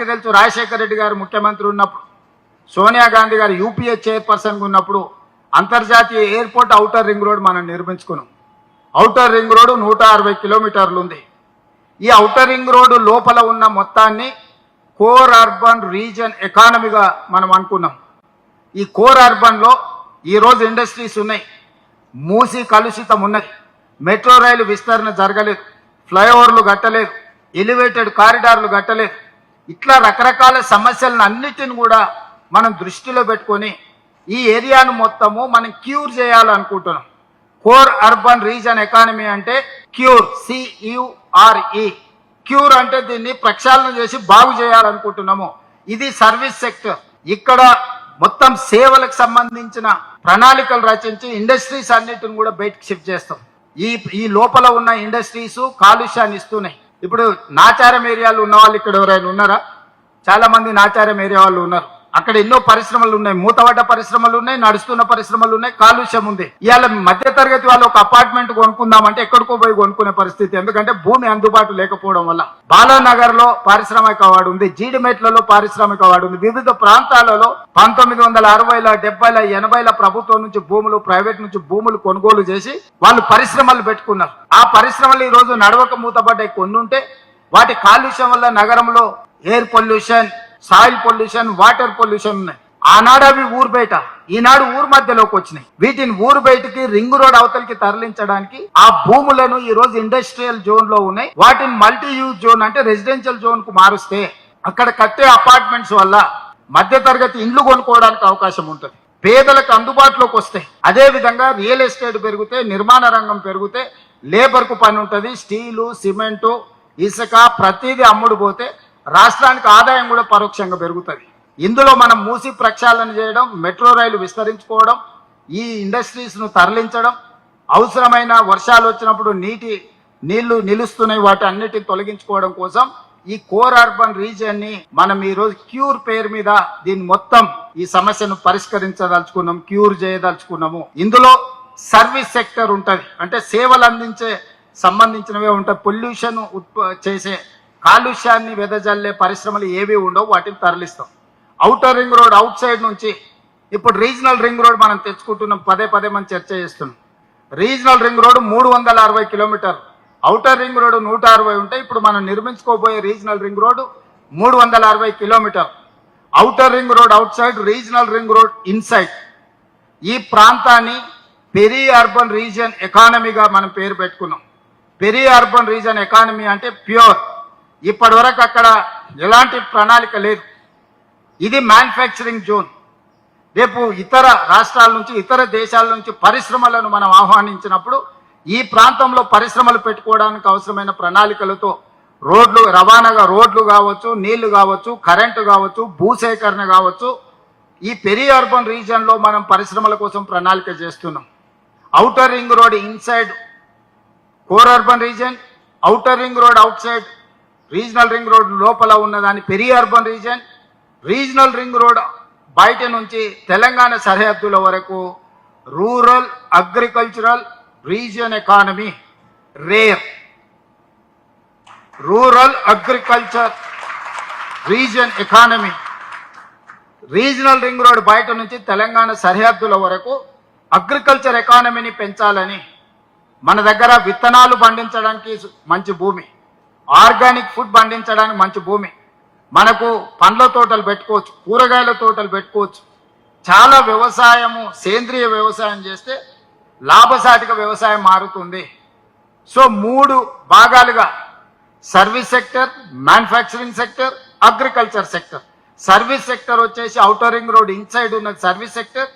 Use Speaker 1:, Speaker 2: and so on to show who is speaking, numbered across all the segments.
Speaker 1: అందరికీ తెలుసు రాజశేఖర రెడ్డి గారు ముఖ్యమంత్రి ఉన్నప్పుడు సోనియా గాంధీ గారు యూపీఏ చైర్పర్సన్గా ఉన్నప్పుడు అంతర్జాతీయ ఎయిర్పోర్ట్ ఔటర్ రింగ్ రోడ్ మనం నిర్మించుకున్నాం. అవుటర్ రింగ్ రోడ్ నూట అరవై కిలోమీటర్లు ఉంది. ఈ ఔటర్ రింగ్ రోడ్డు లోపల ఉన్న మొత్తాన్ని కోర్ అర్బన్ రీజన్ ఎకానమీగా మనం అనుకున్నాం. ఈ కోర్ అర్బన్లో ఈరోజు ఇండస్ట్రీస్ ఉన్నాయి. మూసి కలుషితం ఉన్నది. మెట్రో రైలు విస్తరణ జరగలేదు. ఫ్లైఓవర్లు కట్టలేదు. ఎలివేటెడ్ కారిడార్లు కట్టలేదు. ఇట్లా రకరకాల సమస్యలను అన్నిటిని కూడా మనం దృష్టిలో పెట్టుకొని ఈ ఏరియాను మొత్తము మనం క్యూర్ చేయాలనుకుంటున్నాం. కోర్ అర్బన్ రీజన్ ఎకానమీ అంటే cure C U R E cure అంటే దీన్ని ప్రక్షాళన చేసి బాగు చేయాలనుకుంటున్నాము. ఇది సర్వీస్ సెక్టర్. ఇక్కడ మొత్తం సేవలకు సంబంధించిన ప్రణాళికలు రచించి ఇండస్ట్రీస్ అన్నిటిని కూడా బయటకు షిఫ్ట్ చేస్తాం. ఈ ఈ లోపల ఉన్న ఇండస్ట్రీస్ కాలుష్యాన్ని ఇస్తున్నాయి. ఇప్పుడు నాచారం ఏరియాలో ఉన్న వాళ్ళు ఇక్కడ ఎవరైనా ఉన్నారా? చాలా మంది నాచారం ఏరియా వాళ్ళు ఉన్నారు. అక్కడ ఎన్నో పరిశ్రమలు ఉన్నాయి. మూతబడ్డ పరిశ్రమలు ఉన్నాయి నడుస్తున్న పరిశ్రమలు ఉన్నాయి కాలుష్యం ఉంది. ఇవాళ మధ్య తరగతి వాళ్ళు ఒక అపార్ట్మెంట్ కొనుక్కుందామంటే ఎక్కడికో పోయి కొనుక్కునే పరిస్థితి. ఎందుకంటే భూమి అందుబాటు లేకపోవడం వల్ల. బాలానగర్లో పారిశ్రామిక వాడు ఉంది. జీడిమెట్లలో పారిశ్రామిక వాడు ఉంది. వివిధ ప్రాంతాలలో పంతొమ్మిది వందల అరవైల డెబ్బైల ఎనభైల ప్రభుత్వం నుంచి భూములు ప్రైవేట్ నుంచి భూములు కొనుగోలు చేసి వాళ్ళు పరిశ్రమలు పెట్టుకున్నారు. ఆ పరిశ్రమలు ఈ రోజు నడవక మూతబడ్డాయి. కొన్ని ఉంటే వాటి కాలుష్యం వల్ల నగరంలో air pollution soil pollution water pollution ఉన్నాయి. ఆనాడు అవి ఊరు బయట ఈనాడు ఊరు మధ్యలోకి వచ్చినాయి. వీటిని ఊరు బయటికి రింగ్ రోడ్ అవతలికి తరలించడానికి ఆ భూములను ఈ రోజు ఇండస్ట్రియల్ జోన్లో ఉన్నాయి. వాటిని మల్టీ యూజ్ జోన్ అంటే రెసిడెన్షియల్ జోన్కు మారుస్తే అక్కడ కట్టే అపార్ట్మెంట్స్ వల్ల మధ్యతరగతి ఇండ్లు కొనుక్కోవడానికి అవకాశం ఉంటుంది. పేదలకు అందుబాటులోకి వస్తాయి అదే విధంగా రియల్ ఎస్టేట్ పెరిగితే నిర్మాణ రంగం పెరిగితే లేబర్కు పని ఉంటుంది. స్టీలు సిమెంటు ఇసుక ప్రతిదీ అమ్ముడు పోతే రాష్ట్రానికి ఆదాయం కూడా పరోక్షంగా పెరుగుతుంది. ఇందులో మనం మూసి ప్రక్షాళన చేయడం మెట్రో రైలు విస్తరించుకోవడం ఈ ఇండస్ట్రీస్ను తరలించడం అవసరమైన వర్షాలు వచ్చినప్పుడు నీటి నీళ్ళు నిలుస్తున్నాయి వాటి అన్నిటిని తొలగించుకోవడం కోసం ఈ కోర్ అర్బన్ రీజియన్ని మనం ఈ రోజు క్యూర్ పేరు మీద దీన్ని మొత్తం ఈ సమస్యను పరిష్కరించదలుచుకున్నాం క్యూర్ చేయదలుచుకున్నాము. ఇందులో సర్వీస్ సెక్టర్ ఉంటది. అంటే సేవలు అందించే సంబంధించినవే ఉంటాయి. పొల్యూషన్ ఉత్ప చేసే కాలుష్యాన్ని వెదజల్లే పరిశ్రమలు ఏవి ఉండవు వాటిని తరలిస్తాం. Outer ring road outside నుంచి ఇప్పుడు రీజనల్ రింగ్ రోడ్ మనం తెచ్చుకుంటున్నాం పదే పదే మనం చర్చ చేస్తున్నాం. రీజనల్ రింగ్ రోడ్ మూడు వందల అరవై కిలోమీటర్ అవుటర్ రింగ్ రోడ్ నూట అరవై ఉంటే ఇప్పుడు మనం నిర్మించుకోబోయే రీజనల్ రింగ్ రోడ్ మూడు వందల అరవై kilometre. Outer ring road outside regional ring road inside ఈ ప్రాంతాన్ని పెరీ అర్బన్ రీజియన్ ఎకానమీగా మనం పేరు పెట్టుకున్నాం. పెరీ అర్బన్ రీజన్ ఎకానమీ అంటే ప్యూర్ ఇప్పటి వరకు అక్కడ ఎలాంటి ప్రణాళిక లేదు. ఇది మ్యానుఫ్యాక్చరింగ్ జోన్ రేపు ఇతర రాష్ట్రాల నుంచి ఇతర దేశాల నుంచి పరిశ్రమలను మనం ఆహ్వానించినప్పుడు ఈ ప్రాంతంలో పరిశ్రమలు పెట్టుకోవడానికి అవసరమైన ప్రణాళికలతో రోడ్లు రవాణాగా రోడ్లు కావచ్చు నీళ్ళు కావచ్చు కరెంటు కావచ్చు భూసేకరణ కావచ్చు ఈ పెరి అర్బన్ రీజియన్లో మనం పరిశ్రమల కోసం ప్రణాళిక చేస్తున్నాం. Outer ring road inside core urban region outer ring road outside regional ring road లోపల ఉన్నదాన్ని peri urban region regional ring road బయట నుంచి తెలంగాణ సరిహద్దుల వరకు rural agricultural region economy rare rural agriculture region economy regional ring road బయట నుంచి తెలంగాణ సరిహద్దుల వరకు అగ్రికల్చర్ ఎకానమీని పెంచాలని మన దగ్గర విత్తనాలు పండించడానికి మంచి భూమి. ఆర్గానిక్ ఫుడ్ పండించడానికి మంచి భూమి. మనకు పండ్ల తోటలు పెట్టుకోవచ్చు కూరగాయల తోటలు పెట్టుకోవచ్చు. చాలా వ్యవసాయము సేంద్రియ వ్యవసాయం చేస్తే లాభసాటిక వ్యవసాయం మారుతుంది. సో మూడు భాగాలుగా. Service sector manufacturing sector agriculture sector. Service sector వచ్చేసి అవుటర్ రింగ్ రోడ్ ఇన్సైడ్ ఉన్నది service sector.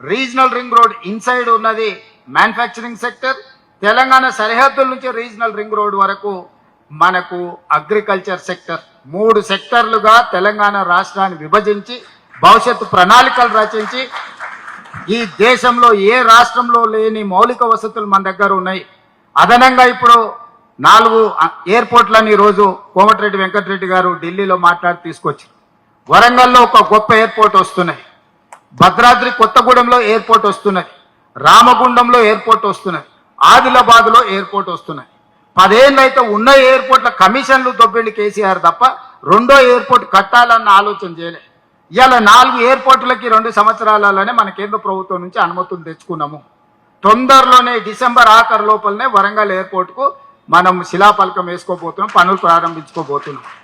Speaker 1: Regional ring road inside ఉన్నది మ్యానుఫ్యాక్చరింగ్ సెక్టర్. తెలంగాణ సరిహద్దుల నుంచి రీజనల్ రింగ్ రోడ్ వరకు మనకు అగ్రికల్చర్ సెక్టర్ మూడు సెక్టర్లుగా తెలంగాణ రాష్ట్రాన్ని విభజించి భవిష్యత్తు ప్రణాళికలు రచించి ఈ దేశంలో ఏ రాష్ట్రంలో లేని మౌలిక వసతులు మన దగ్గర ఉన్నాయి. అదనంగా ఇప్పుడు నాలుగు ఎయిర్పోర్ట్లని ఈరోజు కోమటిరెడ్డి వెంకటరెడ్డి గారు ఢిల్లీలో మాట్లాడి తీసుకొచ్చారు. వరంగల్లో ఒక గొప్ప ఎయిర్పోర్ట్ వస్తున్నాయి. భద్రాద్రి కొత్తగూడెంలో ఎయిర్పోర్ట్ వస్తున్నది రామగుండంలో ఎయిర్పోర్ట్ వస్తున్నది ఆదిలాబాద్లో ఎయిర్పోర్ట్ వస్తున్నాయి. పదేళ్ళైతే ఉన్న ఎయిర్పోర్ట్ల కమిషన్లు దొబ్బిండి కేసీఆర్ తప్ప రెండో ఎయిర్పోర్ట్ కట్టాలన్న ఆలోచన చేయలే. ఇవాళ నాలుగు ఎయిర్పోర్టులకి రెండు సంవత్సరాలలోనే మన కేంద్ర ప్రభుత్వం నుంచి అనుమతులు తెచ్చుకున్నాము. తొందరలోనే డిసెంబర్ ఆఖరు లోపలనే వరంగల్ ఎయిర్పోర్ట్కు మనం శిలాఫలకం వేసుకోబోతున్నాం పనులు ప్రారంభించుకోబోతున్నాం.